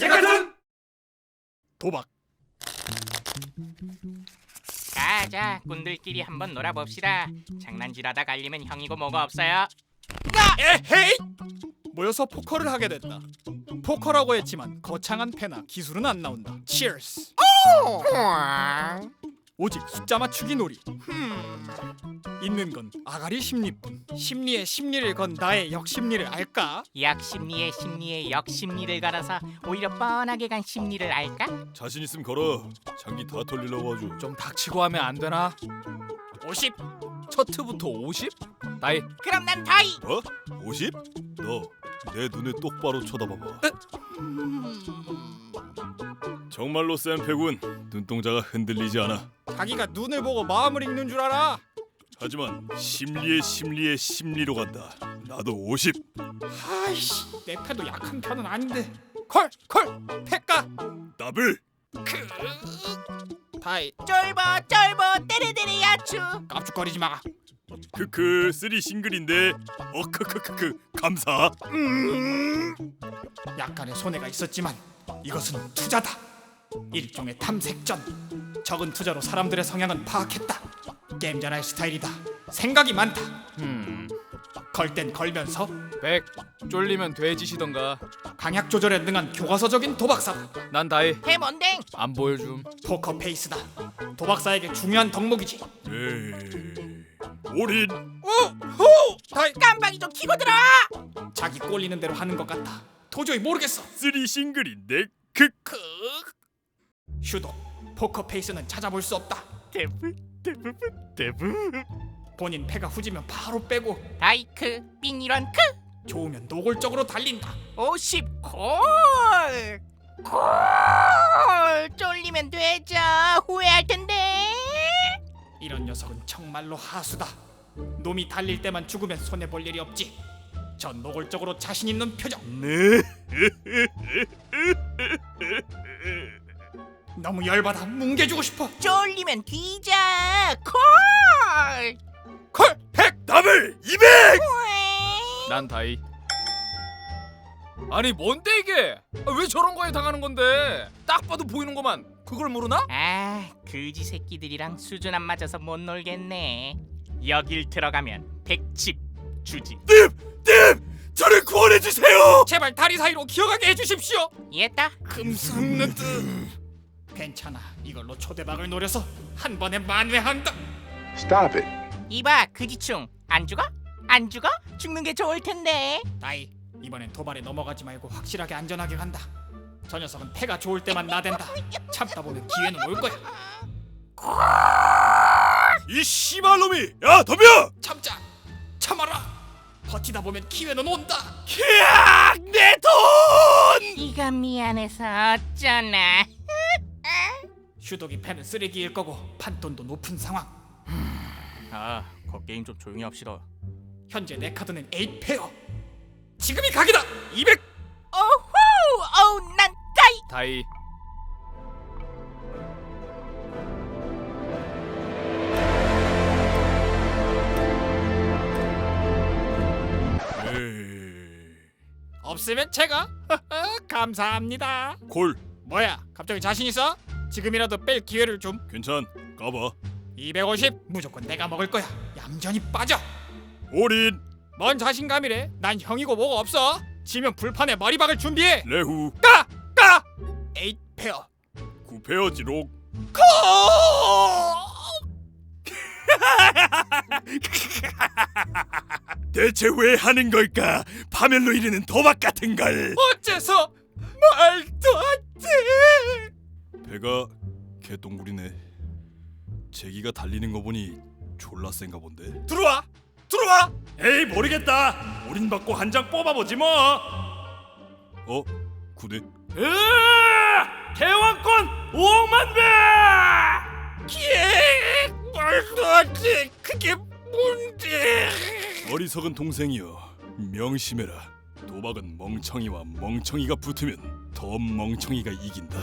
제같은 도박. 자자 꾼들끼리 한번 놀아봅시다. 장난질하다 갈리면 형이고 뭐가 없어요? 에헤이! 모여서 포커를 하게 됐다. 포커라고 했지만 거창한 패나 기술은 안 나온다. 치얼스 오직 숫자 맞추기 놀이 있는 건 아가리 심리뿐 심리에 심리를 건 나의 역심리를 알까? 역심리에 심리에 역심리를 걸어서 오히려 뻔하게 간 심리를 알까? 자신 있으면 걸어. 장기 다 털리려고 아주. 좀 닥치고 하면 안 되나? 50 첫 트부터 50? 나이 그럼 난 다이 뭐? 50? 너 내 눈에 똑바로 쳐다봐봐. 정말로 센 패군 눈동자가 흔들리지 않아. 자기가 눈을 보고 마음을 읽는 줄 알아 하지만 심리의 심리의 심리로 간다. 나도 50. 아이씨 내 패도 약한 편은 아닌데 콜 콜 패까 더블. 다이 쫄보 쫄보 때레데레 야추 깝죽거리지 마 크크 쓰리 싱글인데. 어 크크크크 감사. 약간의 손해가 있었지만 이것은 투자다. 일종의 탐색전. 적은 투자로 사람들의 성향은 파악했다. 게임자의 스타일이다. 생각이 많다. 음. 걸 땐 걸면서 100 쫄리면 돼지시던가 강약 조절에 능한 교과서적인 도박사. 난 다이 해몬댕 안 보여줌 포커 페이스다. 도박사에게 중요한 덕목이지. 에이. 올인. 오! 다이 깜빡이 좀 키고 들어 자기 꼴리는 대로 하는 것 같다. 도저히 모르겠어. 쓰리 싱글인데 크크. 슈도 포커 페이스는 찾아볼 수 없다. 데 브 데브 데브. 본인 패가 후지면 바로 빼고 다이크 빙이런 크 좋으면 노골적으로 달린다. 50 콜! 콜! 쫄리면 되죠. 후회할 텐데. 이런 녀석은 정말로 하수다. 놈이 달릴 때만 죽으면 손해 볼 일이 없지. 저 노골적으로 자신 있는 표정. 네. 너무 열받아 뭉개주고 싶어. 쫄리면 뒤자. 콜! 콜 백. 더블 200. 난 다이 아니 뭔데 이게 아, 왜 저런 거에 당하는 건데 딱 봐도 보이는 거만 그걸 모르나? 아, 그지 새끼들이랑 수준 안 맞아서 못 놀겠네. 여길 들어가면 백집 주지. 님 저를 구원해 주세요. 제발 다리 사이로 기어가게 해주십시오. 이해했다? 금수는 듯. 괜찮아. 이걸로 초대박을 노려서 한 번에 만회한다. Stop it. 이봐, 그지충. 안 죽어? 안 죽어? 죽는 게 좋을 텐데. 다이 이번엔 도발에 넘어가지 말고 확실하게 안전하게 간다. 저 녀석은 패가 좋을 때만 나댄다. 참다 보면 기회는 올 거야. 이 씨발 놈이 야 덤벼. 참자. 참아라. 버티다 보면 기회는 온다. 키악 내 돈. 네가 미안해서 어쩌나. 슈독이 패는 쓰레기일 거고 판돈도 높은 상황. 아, 거 게임 좀 조용히 합시다. 현재 내 카드는 8페어. 지금이 각이다. 200. 오호! 어우, 난 다이. 다이. 없으면 제가 감사합니다. 골 뭐야? 갑자기 자신 있어? 지금이라도 뺄 기회를 좀. 괜찮 까봐 250 무조건 내가 먹을 거야. 얌전히 빠져. 올인 뭔 자신감이래? 난 형이고 뭐가 없어. 지면 불판에 머리박을 준비해. 레후 까! 까! 8페어. 구페어 지록 코! 대체 왜 하는 걸까 파멸로 이르는 도박 같은 걸 어째서 말도 안 돼. 배가 개똥구리네 제기가 달리는 거 보니 졸라 센가 본데 들어와. 들어와. 에이 모르겠다 올인 받고 한 장 뽑아보지 뭐 어? 구대 개왕권 5억만 배 기획 말도 안 돼. 그게 뭔데? 어리석은 동생이여 명심해라 도박은 멍청이와 멍청이가 붙으면 더 멍청이가 이긴다